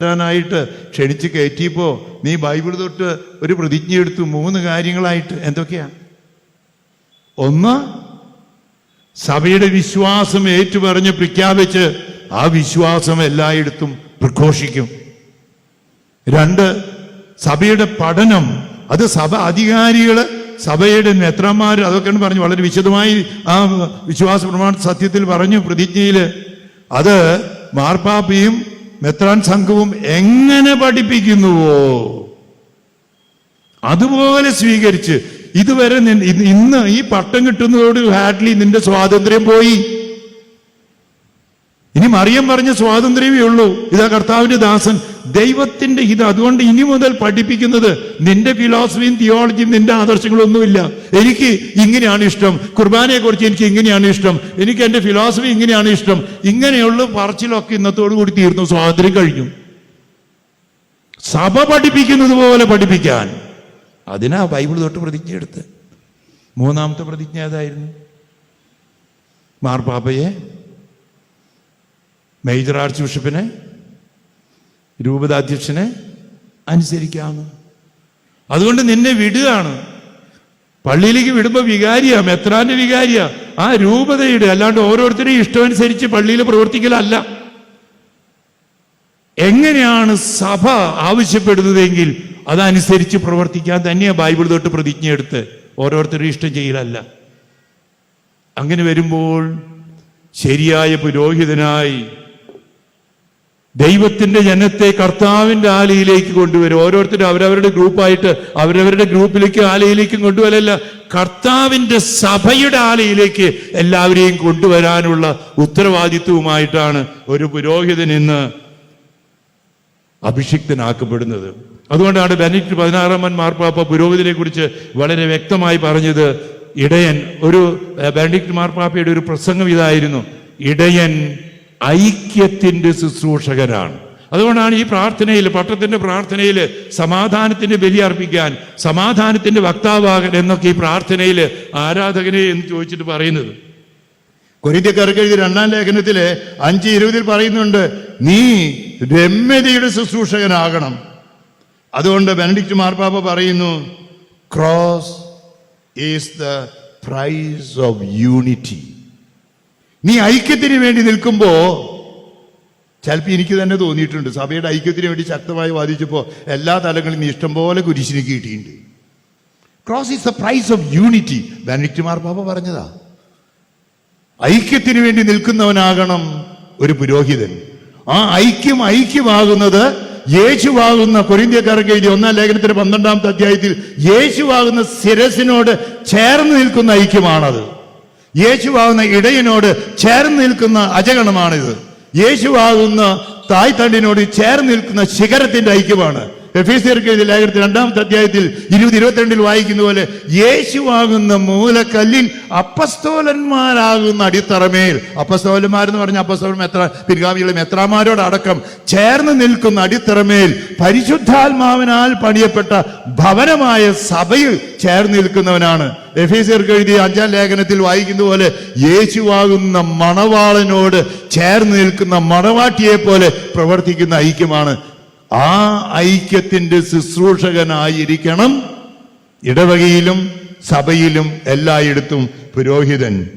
വരാനായിട്ട് ക്ഷണിച്ച് കയറ്റിയപ്പോ നീ ബൈബിൾ തൊട്ട് ഒരു പ്രതിജ്ഞ എടുത്തു മൂന്ന് കാര്യങ്ങളായിട്ട് എന്തൊക്കെയാ? ഒന്ന് സഭയുടെ വിശ്വാസം ഏറ്റുപറഞ്ഞ് പ്രഖ്യാപിച്ച് ആ വിശ്വാസം എല്ലായിടത്തും പ്രഘോഷിക്കും. രണ്ട് സഭയുടെ പഠനം അത് സഭ അധികാരികൾ സഭയുടെ നേത്രന്മാർ അതൊക്കെയാണ് പറഞ്ഞു. വളരെ വിശദമായി ആ വിശ്വാസ പ്രമാണ സത്യത്തിൽ പറഞ്ഞു പ്രതിജ്ഞയിൽ അത് മാർപ്പാപ്പയും മെത്രാൻ സംഘവും എങ്ങനെ പഠിപ്പിക്കുന്നുവോ? അതുപോലെ സ്വീകരിച്ച് ഇതുവരെ ഇന്ന് ഈ പട്ടം കിട്ടുന്നതോട് ഹാഡ്ലി നിന്റെ സ്വാതന്ത്ര്യം പോയി. ഇനി മറിയം പറഞ്ഞ സ്വാതന്ത്ര്യമേ ഉള്ളൂ. ഇതാ കർത്താവിന്റെ ദാസൻ ദൈവത്തിന്റെ ഹിതം അതുകൊണ്ട് ഇനി മുതൽ പഠിപ്പിക്കുന്നത് നിന്റെ ഫിലോസഫിയും തിയോളജിയും നിന്റെ ആദർശങ്ങളൊന്നുമില്ല. എനിക്ക് ഇങ്ങനെയാണ് ഇഷ്ടം. കുർബാനയെ കുറിച്ച് എനിക്ക് ഇങ്ങനെയാണ് ഇഷ്ടം. എനിക്ക് എന്റെ ഫിലോസഫി ഇങ്ങനെയാണ് ഇഷ്ടം. ഇങ്ങനെയുള്ള പറച്ചിലൊക്കെ ഇന്നത്തോടു കൂടി തീർന്നു. സ്വാതന്ത്ര്യം കഴിഞ്ഞു. സഭ പഠിപ്പിക്കുന്നത് പോലെ പഠിപ്പിക്കാൻ. അതിനാ ബൈബിൾ തൊട്ട് പ്രതിജ്ഞ എടുത്ത് മൂന്നാമത്തെ പ്രതിജ്ഞ ഏതായിരുന്നു? മാർപ്പാപ്പയെ? മേജർ ആർച്ച് ബിഷപ്പിനെ? രൂപതാധ്യക്ഷനെ അനുസരിക്കാമെന്ന് അതുകൊണ്ട് നിന്നെ വിടുകയാണ്. പള്ളിയിലേക്ക് വിടുമ്പോൾ വികാരിയാ മെത്രാന്റെ വികാരിയാ. ആ രൂപതയുടെ അല്ലാണ്ട് ഓരോരുത്തരെയും ഇഷ്ടമനുസരിച്ച് പള്ളിയിൽ പ്രവർത്തിക്കലല്ല. എങ്ങനെയാണ് സഭ ആവശ്യപ്പെടുന്നതെങ്കിൽ അതനുസരിച്ച് പ്രവർത്തിക്കാൻ തന്നെയാ ബൈബിൾ തൊട്ട് പ്രതിജ്ഞ എടുത്ത് ഓരോരുത്തരും ഇഷ്ടം ചെയ്യലല്ല. അങ്ങനെ വരുമ്പോൾ ശരിയായ പുരോഹിതനായി ദൈവത്തിന്റെ ജനത്തെ കർത്താവിന്റെ ആലയിലേക്ക് കൊണ്ടുവരും. ഓരോരുത്തരും അവരവരുടെ ഗ്രൂപ്പായിട്ട് അവരവരുടെ ഗ്രൂപ്പിലേക്ക് ആലയിലേക്കും കൊണ്ടുവരല്ല. കർത്താവിന്റെ സഭയുടെ ആലയിലേക്ക് എല്ലാവരെയും കൊണ്ടുവരാനുള്ള ഉത്തരവാദിത്വവുമായിട്ടാണ് ഒരു പുരോഹിതൻ ഇന്ന് അഭിഷിക്തനാക്കപ്പെടുന്നത്. അതുകൊണ്ടാണ് ബെനിറ്റ് പതിനാറാമൻ മാർപ്പാപ്പ പുരോഹിതനെ കുറിച്ച് വളരെ വ്യക്തമായി പറഞ്ഞത് ഇടയൻ ഒരു ബെനഡിക്ട് മാർപ്പാപ്പയുടെ ഒരു പ്രസംഗം ഇതായിരുന്നു ഇടയൻ ഐക്യത്തിന്റെ ശുശ്രൂഷകനാണ് അതുകൊണ്ടാണ് ഈ പ്രാർത്ഥനയിൽ പട്ടത്തിന്റെ പ്രാർത്ഥനയിൽ സമാധാനത്തിന്റെ ബലി അർപ്പിക്കാൻ സമാധാനത്തിന്റെ വക്താവാകൻ എന്നൊക്കെ ഈ പ്രാർത്ഥനയിൽ ആരാധകനെ എന്ന് ചോദിച്ചിട്ട് പറയുന്നത്. കൊരിന്ത്യക്കാർക്ക് എഴുതി രണ്ടാം ലേഖനത്തിൽ അഞ്ച് ഇരുപതിൽ പറയുന്നുണ്ട് നീ രമ്യതയുടെ ശുശ്രൂഷകനാകണം. അതുകൊണ്ട് ബെനഡിക്റ്റ് മാർപ്പാപ്പ പറയുന്നു cross is the price of unity നീ ഐക്യത്തിന് വേണ്ടി നിൽക്കുമ്പോ ചിലപ്പോൾ എനിക്ക് തന്നെ തോന്നിയിട്ടുണ്ട്. സഭയുടെ ഐക്യത്തിന് വേണ്ടി ശക്തമായി വാദിച്ചപ്പോൾ എല്ലാ തലങ്ങളിൽ നീ ഇഷ്ടംപോലെ കുരിശിന് കിട്ടിയിട്ടുണ്ട്. Cross is the price of unity Benedict മാർപ്പാപ്പ പറഞ്ഞതാ. ഐക്യത്തിന് വേണ്ടി നിൽക്കുന്നവനാകണം ഒരു പുരോഹിതൻ. ആ ഐക്യം ഐക്യമാകുന്നത് യേശുവാകുന്ന കൊരിന്ത്യക്കാർക്ക് എഴുതി ഒന്നാം ലേഖനത്തിന്റെ പന്ത്രണ്ടാമത്തെ അധ്യായത്തിൽ യേശുവാകുന്ന ശിരസിനോട് ചേർന്ന് നിൽക്കുന്ന ഐക്യമാണത്. യേശുവാകുന്ന ഇടയനോട് ചേർന്ന് നിൽക്കുന്ന അജഗണമാണിത്. യേശുവാകുന്ന തായ്തണ്ടിനോട് ചേർന്ന് നിൽക്കുന്ന ശിഖരത്തിന്റെ ഐക്യമാണ്. എഴുതിയ ലേഖനത്തിൽ രണ്ടാമത്തെ അധ്യായത്തിൽ ഇരുപത് ഇരുപത്തിരണ്ടിൽ വായിക്കുന്ന പോലെ യേശുവാകുന്ന മൂലക്കല്ലിൽ അപ്പസ്തോലന്മാരാകുന്ന അടിത്തറമേൽ അപ്പസ്തോലന്മാർ എന്ന് പറഞ്ഞ അപ്പസ്തോലം എത്ര പിൻഗാമികളും മെത്രാമാരോടടക്കം ചേർന്ന് നിൽക്കുന്ന അടിത്തറമേൽ പരിശുദ്ധാത്മാവിനാൽ പണിയപ്പെട്ട ഭവനമായ സഭയിൽ ചേർന്ന് നിൽക്കുന്നവനാണ്. എഫീസിയർക്ക് എഴുതിയ അഞ്ചാം ലേഖനത്തിൽ വായിക്കുന്ന പോലെ യേശുവാകുന്ന മണവാളനോട് ചേർന്ന് നിൽക്കുന്ന മണവാട്ടിയെ പോലെ പ്രവർത്തിക്കുന്ന ഐക്യമാണ്. ആ ഐക്യത്തിന്റെ ശുശ്രൂഷകനായിരിക്കണം ഇടവകയിലും സഭയിലും എല്ലായിടത്തും പുരോഹിതൻ.